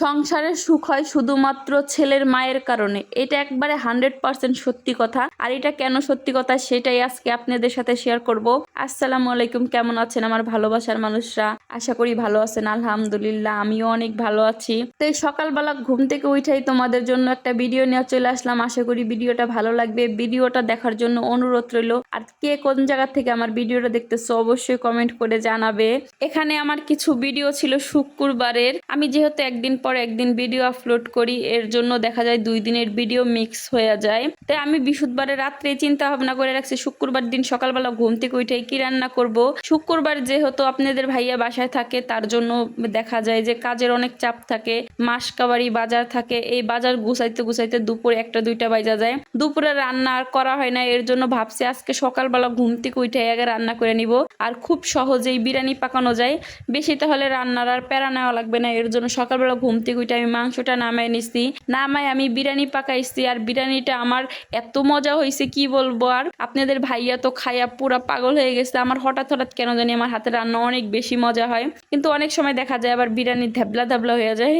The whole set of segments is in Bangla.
সংসারের সুখ হয় শুধুমাত্র ছেলের মায়ের কারণে। এটা একবারে হান্ড্রেড পার্সেন্ট সত্যি কথা। আর এটা কেন সত্যি কথা সেটাই আজকে আপনাদের সাথে শেয়ার করব। আসসালামু আলাইকুম, কেমন আছেন আমার ভালোবাসার মানুষরা? আশা করি ভালো আছেন, আলহামদুলিল্লাহ, আমিও অনেক ভালো আছি। তো এই সকালবেলা ঘুম থেকে উঠাই তোমাদের জন্য একটা ভিডিও নিয়ে চলে আসলাম। আশা করি ভিডিওটা ভালো লাগবে। ভিডিওটা দেখার জন্য অনুরোধ রইল। আর কে কোন জায়গা থেকে আমার ভিডিওটা দেখতেছো অবশ্যই কমেন্ট করে জানাবে। এখানে আমার কিছু ভিডিও ছিল শুক্রবারের। আমি যেহেতু একদিন পর একদিন ভিডিও আপলোড করি, এর জন্য দেখা যায় দুই দিনের ভিডিও মিক্স হয়ে যায়। তাই আমি বৃহস্পতিবারে রাত্রে চিন্তা ভাবনা করে রাখছি, শুক্রবার দিন সকালবেলা ঘুম থেকে উঠে কি রান্না করব? শুক্রবার যেহেতু আপনাদের ভাইয়া বাসায় থাকে, তার জন্য দেখা যায় যে কাজের অনেক চাপ থাকে মাসকাবাড়ি বাজার থাকে। এই বাজার গুছাইতে গুছাইতে দুপুরে একটা, দুইটা বাজা যায়। দুপুরে রান্না আর করা হয় না, এর জন্য ভাবছি আজকে সকালবেলা ঘুম থেকে উঠে আগে রান্না করে নিব। আর খুব সহজেই বিরিয়ানি পাকানো যায়। বেশি তাহলে রান্নার আর প্যারা নেওয়া লাগবে না, এর জন্য সকালবেলা ঘুম থেকে উঠে আমি মাংসটা নামাই নিছি। নামায় আমি বিরিয়ানি পাকাইছি, আর বিরিয়ানিটা আমার এত মজা হয়েছে কি বলব? আর আপনাদের ভাইয়া তো খাইয়া পুরা পাগল হয়ে গেছে আমার হঠাৎ হঠাৎ কেন জানি আমার হাতে রান্না অনেক বেশি মজা হয়। কিন্তু অনেক সময় দেখা যায় আবার বিরিয়ানি ধ্যাবলা ধ্যাবলা হয়ে যায়।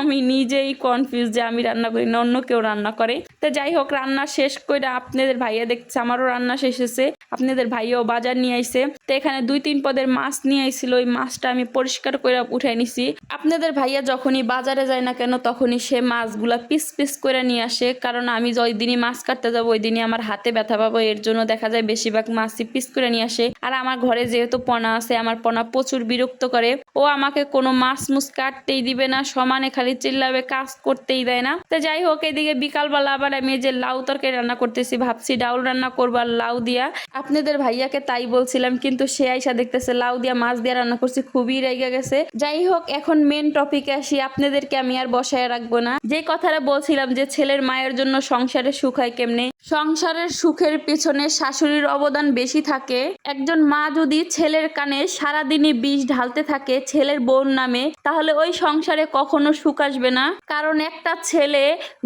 আমি নিজেই কনফিউজ যে আমি রান্না করি না, অন্য কেউ রান্না করে। তো যাই হোক, রান্না শেষ করে আপনাদের ভাইয়া দেখছে, আমারও রান্না শেষ হয়েছে। আপনাদের ভাইয়াও বাজার নিয়ে আইছে। তো এখানে দুই তিন পদের মাছ নিয়ে আইছিল, ওই মাছটা আমি পরিষ্কার করে উঠাই নিছি। আপনাদের ভাইয়া যখনই বাজারে যায় না কেন, তখনই সে মাছগুলা পিস পিস করে নিয়ে আসে। কারণ আমি ওই দিনই মাছ কাটতে যাব, ওই দিনই আমার হাতে ব্যথা পাবো, এর জন্য দেখা যায় বেশিরভাগ মাছই পিস করে নিয়ে আসে। আর আমার ঘরে যেহেতু পনা আছে, আমার পনা প্রচুর বিরক্ত করে। ও আমাকে কোনো মাছ মুছ কাটতেই দিবে না, সমানে খালি চিল্লাবে, কাজ করতেই দেয় না। তো যাই হোক, এদিকে বিকালবেলা আবার আমি যে লাউ তরকারি রান্না করতেছি, ভাবছি ডাউল রান্না করব আর লাউ দিয়া। আপনাদের ভাইয়াকে তাই বলছিলাম, কিন্তু সে আইসা দেখতেছে লাউ দিয়া মাছ দিয়ে রান্না করছি, খুবই রেগে গেছে। যাই হোক, এখন মেন টপিকে আসি, আপনাদেরকে আমি আর বসায় রাখব না। যে কথাটা বলছিলাম যে ছেলের মায়ের জন্য সংসারে সুখ হয় কেমনে? সংসারের সুখের পিছনে শাশুড়ির অবদান বেশি থাকে। একজন মা যদি ছেলের কানে সারাদিনই বিষ ঢালতে থাকে ছেলের বোন নামে, তাহলে ওই সংসারে কখনো সুখ আসবে না। কারণ একটা ছেলে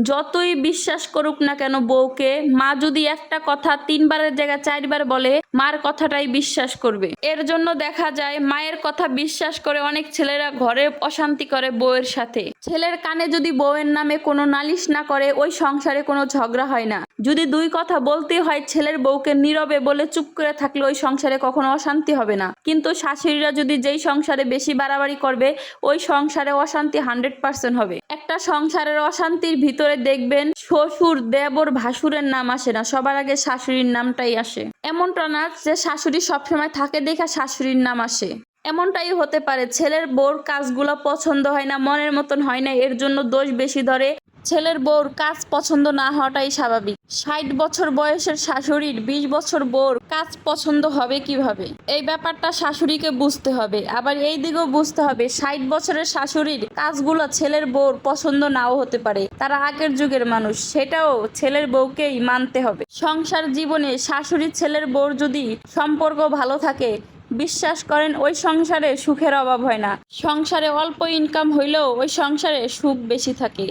যতই বিশ্বাস করুক না কেন বউকে, মা যদি একটা কথা তিনবারের জায়গায় চারবার বলে, মার কথাটাই বিশ্বাস করবে। এর জন্য দেখা যায় মায়ের কথা বিশ্বাস করে অনেক ছেলেরা ঘরে অশান্তি করে বউয়ের সাথে। ছেলের কানে যদি বউয়ের নামে কোনো নালিশ না করে, ওই সংসারে কোনো ঝগড়া হয় না। যদি দুই কথা বলতে হয়, ছেলের বউকে নীরবে বলে চুপ করে থাকলে ওই সংসারে কখনো অশান্তি হবে না। কিন্তু শাশুড়িরা যদি যেই সংসারে বেশি বাড়াবাড়ি করবে, ওই সংসারে অশান্তি হান্ড্রেড পার্সেন্ট হবে। একটা সংসারের অশান্তির ভিতরে দেখবেন, শ্বশুর, দেবর, ভাসুরের নাম আসে না। সবার আগে শাশুড়ির নামটাই আসে। এমনটা না যে শাশুড়ি সবসময় থাকে দেখা শাশুড়ির নাম আসে। এমনটাই হতে পারে, ছেলের বউর কাজগুলো পছন্দ হয় না, মনের মতন হয় না, এর জন্য দোষ বেশি ধরে ছেলের বউর কাজ পছন্দ না হওয়াটাই স্বাভাবিক। ষাট বছর বয়সের শাশুড়ির বিশ বছর বউর কাজ পছন্দ হবে কীভাবে? এই ব্যাপারটা শাশুড়িকে বুঝতে হবে। আবার এই দিকেও বুঝতে হবে, ষাট বছরের শাশুড়ির কাজগুলো ছেলের বউর পছন্দ নাও হতে পারে। তারা আগের যুগের মানুষ, সেটাও ছেলের বউকেই মানতে হবে। সংসার জীবনে শাশুড়ি ছেলের বউর যদি সম্পর্ক ভালো থাকে, বিশ্বাস করেন ওই সংসারে সুখের অভাব হয় না। সংসারে অল্প ইনকাম হইলেও ওই সংসারে সুখ বেশি থাকে।